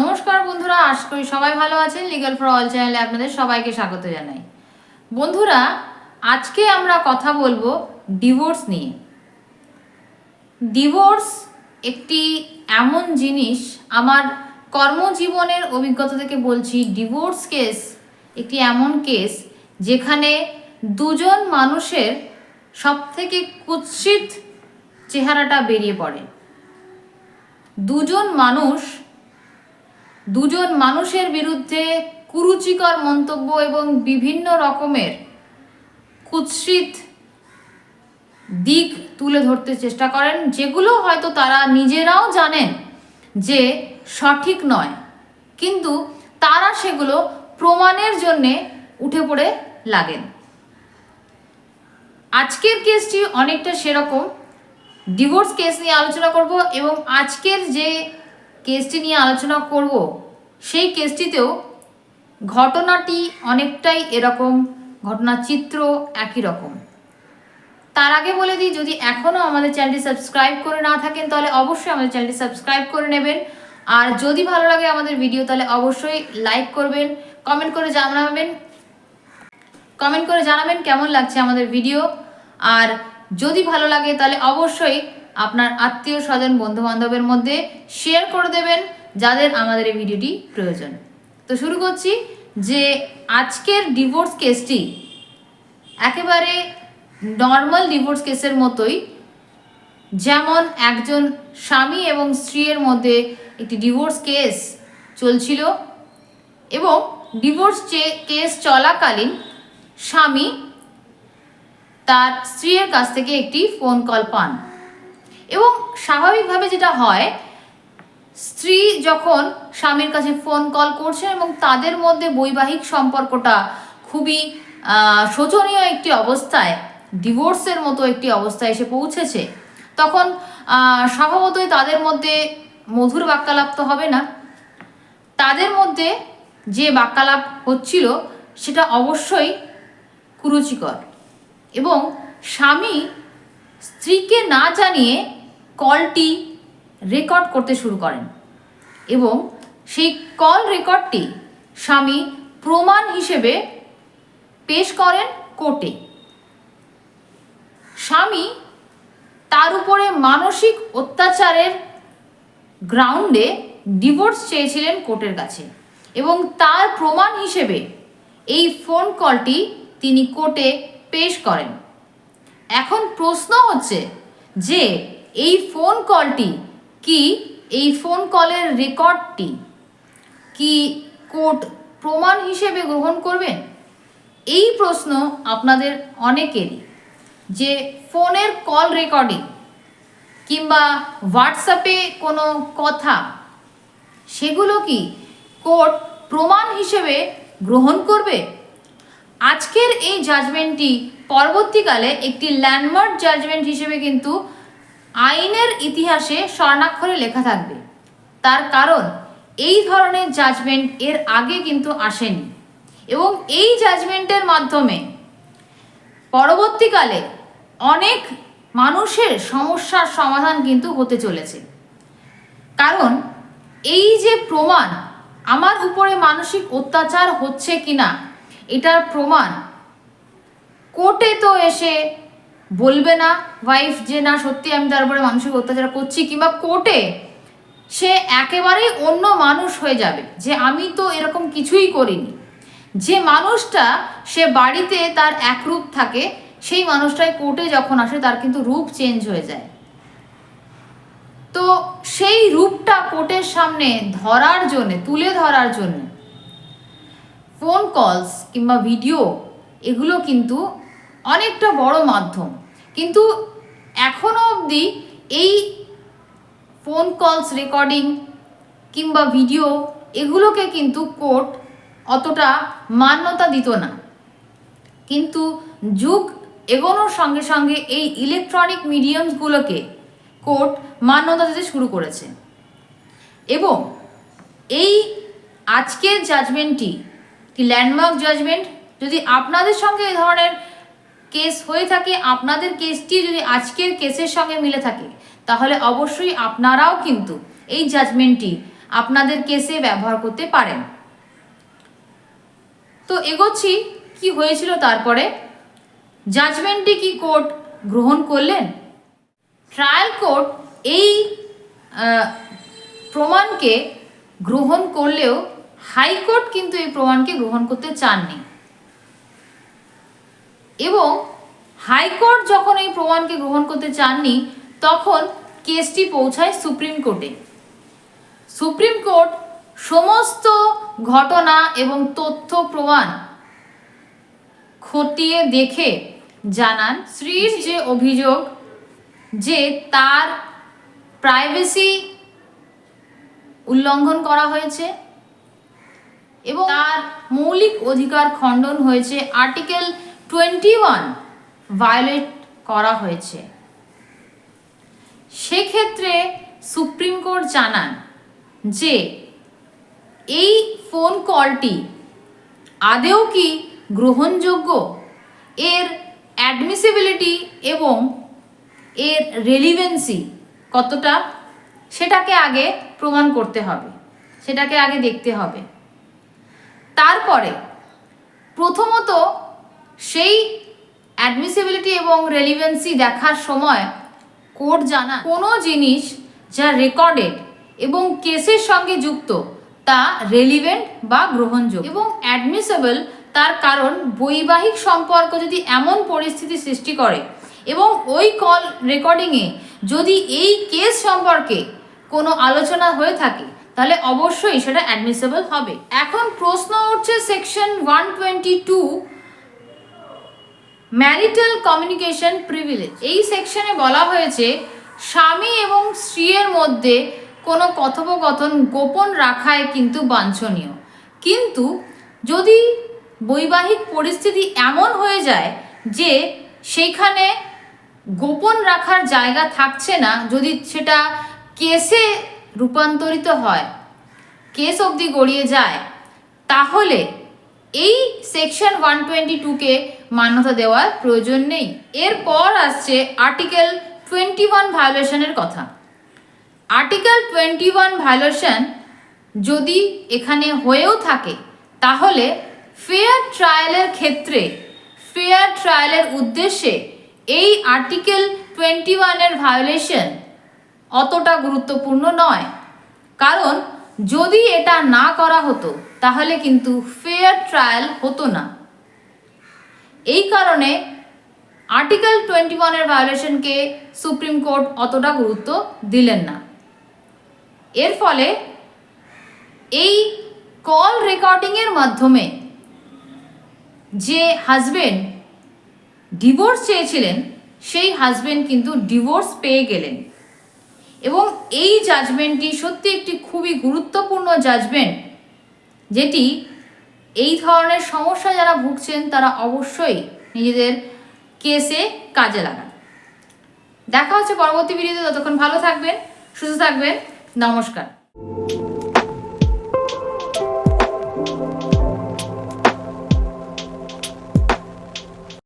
নমস্কার বন্ধুরা, আশা করি সবাই ভালো আছেন। লিগাল ফর অল চ্যানেলে আপনাদের সবাইকে স্বাগত জানাই। বন্ধুরা, আজকে আমরা কথা বলব ডিভোর্স নিয়ে। ডিভোর্স একটি এমন জিনিস, আমার কর্মজীবনের অভিজ্ঞতা থেকে বলছি ডিভোর্স কেস একটি এমন কেস যেখানে দুজন মানুষের সবথেকে কুৎসিত চেহারাটা বেরিয়ে পড়ে। দুজন মানুষ দুজন মানুষের বিরুদ্ধে কুরুচিকর মন্তব্য এবং বিভিন্ন রকমের কুৎসিত দিক তুলে ধরতে চেষ্টা করেন, যেগুলো হয়তো তারা নিজেরাও জানেন যে সঠিক নয়। কিন্তু তারা সেগুলো প্রমাণের জন্যে উঠে পড়ে লাগেন। আজকের কেসটি অনেকটা সেরকম। ডিভোর্স কেস নিয়ে আলোচনা করব এবং আজকের যে কেসটি নিয়ে আলোচনা করব। সেই কেসটিতেও ঘটনাটি অনেকটাই এরকম ঘটনার চিত্র একই রকম। তার আগে বলে দিই, যদি এখনও আমাদের চ্যানেলটি সাবস্ক্রাইব করে না থাকেন, তাহলে অবশ্যই আমাদের চ্যানেলটি সাবস্ক্রাইব করে নেবেন। আর যদি ভালো লাগে আমাদের ভিডিও, তাহলে অবশ্যই লাইক করবেন, কমেন্ট করে জানাবেন। কমেন্ট করে জানাবেন কেমন লাগছে আমাদের ভিডিও। আর যদি ভালো লাগে, তাহলে অবশ্যই আপনার আত্মীয় স্বজন বন্ধু বান্ধবের মধ্যে শেয়ার করে দেবেন যাদের আমাদের এই ভিডিওটি প্রয়োজন। তো শুরু করছি যে আজকের ডিভোর্স কেসটি একেবারে নর্মাল ডিভোর্স কেসের মতোই, যেমন একজন স্বামী এবং স্ত্রীর মধ্যে একটি ডিভোর্স কেস চলছিল এবং ডিভোর্স কেস চলাকালীন স্বামী তার স্ত্রীর কাছ থেকে একটি ফোন কল পান। এবং স্বাভাবিকভাবে যেটা হয়, স্ত্রী যখন স্বামীর কাছে ফোন কল করছে এবং তাদের মধ্যে বৈবাহিক সম্পর্কটা খুবই শোচনীয় একটি অবস্থায় ডিভোর্সের মতো একটি অবস্থায় এসে পৌঁছেছে, তখন স্বভাবতই তাদের মধ্যে মধুর বাক্যালাপ তো হবে না। তাদের মধ্যে যে বাক্যালাপ হচ্ছিল সেটা অবশ্যই কুরুচিকর এবং স্বামী স্ত্রীকে না জানিয়ে কলটি রেকর্ড করতে শুরু করেন এবং সেই কল রেকর্ডটি স্বামী প্রমাণ হিসেবে পেশ করেন কোর্টে। স্বামী তার উপরে মানসিক অত্যাচারের গ্রাউন্ডে ডিভোর্স চেয়েছিলেন কোর্টের কাছে এবং তার প্রমাণ হিসেবে এই ফোন কলটি তিনি কোর্টে পেশ করেন। এখন প্রশ্ন হচ্ছে যে এই ফোন কলটি কি? এই ফোন কলের রেকর্ডটি কি কোর্ট প্রমাণ হিসেবে গ্রহণ করবেন এই প্রশ্ন আপনাদের অনেকেরই যে ফোনের কল রেকর্ডিং কিংবা হোয়াটসঅ্যাপে কোনো কথা, সেগুলো কি কোর্ট প্রমাণ হিসেবে গ্রহণ করবে? আজকের এই জাজমেন্টটি পরবর্তীকালে একটি ল্যান্ডমার্ক জাজমেন্ট হিসেবে কিন্তু আইনের ইতিহাসে স্বর্ণাক্ষরে লেখা থাকবে। তার কারণ, এই ধরনের জাজমেন্ট এর আগে কিন্তু আসেনি। এবং এই জাজমেন্টের মাধ্যমে পরবর্তীকালে অনেক মানুষের সমস্যার সমাধান কিন্তু হতে চলেছে। কারণ, এই যে প্রমাণ, আমার উপরে মানসিক অত্যাচার হচ্ছে কিনা, এটার প্রমাণ কোর্টে তো এসে বলবে না ওয়াইফ যে, না, সত্যি আমি তার উপরে মানসিক অত্যাচার করছি কিংবা কোর্টে সে একেবারেই অন্য মানুষ হয়ে যাবে, যে আমি তো এরকম কিছুই করিনি। যে মানুষটা সে বাড়িতে তার এক রূপ থাকে, সেই মানুষটাই কোর্টে যখন আসে, তার কিন্তু রূপ চেঞ্জ হয়ে যায়। তো সেই রূপটা কোর্টের সামনে ধরার জন্য, তুলে ধরার জন্য ফোন কলস কিংবা ভিডিও এগুলো কিন্তু অনেকটা বড় মাধ্যম। কিন্তু এখনও অবধি এই ফোন কলস রেকর্ডিং কিংবা ভিডিও এগুলোকে কিন্তু কোর্ট অতটা মান্যতা দিত না। কিন্তু যুগ এগোনোর সঙ্গে সঙ্গে এই ইলেকট্রনিক মিডিয়ামসগুলোকে কোর্ট মান্যতা দিতে শুরু করেছে। এবং এই আজকের জাজমেন্টটি ল্যান্ডমার্ক জাজমেন্ট যদি আপনাদের সঙ্গে এই ধরনের কেস হয়ে থাকে, আপনাদের কেসটি যদি আজকের কেসের সঙ্গে মিলে থাকে, তাহলে অবশ্যই আপনারাও কিন্তু এই জাজমেন্টটি আপনাদের কেসে ব্যবহার করতে পারেন। তো এগোচ্ছি, কি হয়েছিল তারপরে? জাজমেন্টটি কি কোর্ট গ্রহণ করলেন? ট্রায়াল কোর্ট এই প্রমাণকে গ্রহণ করলেও হাইকোর্ট কিন্তু এই প্রমাণকে গ্রহণ করতে চাননি। এবং হাইকোর্ট যখন এই প্রমাণকে গ্রহণ করতে চাননি, তখন কেসটি পৌঁছায় সুপ্রিম কোর্টে। সুপ্রিম কোর্ট সমস্ত ঘটনা এবং তথ্য প্রমাণ খতিয়ে দেখে জানান শ্রীর যে অভিযোগ যে তার প্রাইভেসি উল্লঙ্ঘন করা হয়েছে এবং তার মৌলিক অধিকার খণ্ডন হয়েছে আর্টিকেল টোয়েন্টি ওয়ান ভায়োলেট করা হয়েছে। সেক্ষেত্রে সুপ্রিম কোর্ট জানান যে, এই ফোন কলটি আদেও কি গ্রহণযোগ্য? এর অ্যাডমিসিবিলিটি এবং এর রেলিভেন্সি কতটা? সেটাকে আগে প্রমাণ করতে হবে। সেটাকে আগে দেখতে হবে। তারপরে প্রথমত সেই অ্যাডমিসিবিলিটি এবং রেলিভেন্সি দেখার সময় কোর্ট জানা কোনো জিনিস যা রেকর্ডেড এবং কেসের সঙ্গে যুক্ত তা রেলিভেন্ট বা গ্রহণযোগ্য এবং অ্যাডমিসেবল তার কারণ বৈবাহিক সম্পর্ক যদি এমন পরিস্থিতি সৃষ্টি করে এবং ওই কল রেকর্ডিংয়ে যদি এই কেস সম্পর্কে কোনো আলোচনা হয়ে থাকে, তাহলে অবশ্যই সেটা অ্যাডমিসেবল হবে। এখন প্রশ্ন উঠছে section one twenty two marital communication privilege এই সেকশনে বলা হয়েছে, স্বামী এবং স্ত্রীর মধ্যে কোনো কথোপকথন গোপন রাখায় কিন্তু বাঞ্ছনীয়। কিন্তু যদি বৈবাহিক পরিস্থিতি এমন হয়ে যায় যে সেইখানে গোপন রাখার জায়গা থাকছে না, যদি সেটা কেসে রূপান্তরিত হয়, কেস অবধি গড়িয়ে যায়, তাহলে এই সেকশন ওয়ান টোয়েন্টি টুকে মান্যতা দেওয়ার প্রয়োজন নেই। এরপর আসছে আর্টিকেল টোয়েন্টি ওয়ান ভায়োলেশনের কথা। আর্টিকেল টোয়েন্টি ওয়ান ভায়োলেশন যদি এখানে হয়েও থাকে, তাহলে ফেয়ার ট্রায়ালের ক্ষেত্রে ফেয়ার ট্রায়ালের উদ্দেশ্যে এই আর্টিকেল টোয়েন্টি ওয়ানের ভায়োলেশন অতটা গুরুত্বপূর্ণ নয়। কারণ যদি এটা না করা হতো তাহলে কিন্তু ফেয়ার ট্রায়াল হতো না। এই কারণে আর্টিকেল টোয়েন্টি ওয়ানের ভায়োলেশনকে সুপ্রিম কোর্ট অতটা গুরুত্ব দিলেন না। এর ফলে এই কল রেকর্ডিংয়ের মাধ্যমে যে হাজবেন্ড ডিভোর্স চেয়েছিলেন, সেই হাজবেন্ড কিন্তু ডিভোর্স পেয়ে গেলেন। এবং এই জাজমেন্টটি সত্যি একটি খুবই গুরুত্বপূর্ণ জাজমেন্ট যেটি এই ধরনের সমস্যা যারা ভুগছেন, তারা অবশ্যই নিজেদের কেসে কাজে লাগান। দেখা হচ্ছে পরবর্তী ভিডিওতে। ততক্ষণ ভালো থাকবেন, সুস্থ থাকবেন। নমস্কার।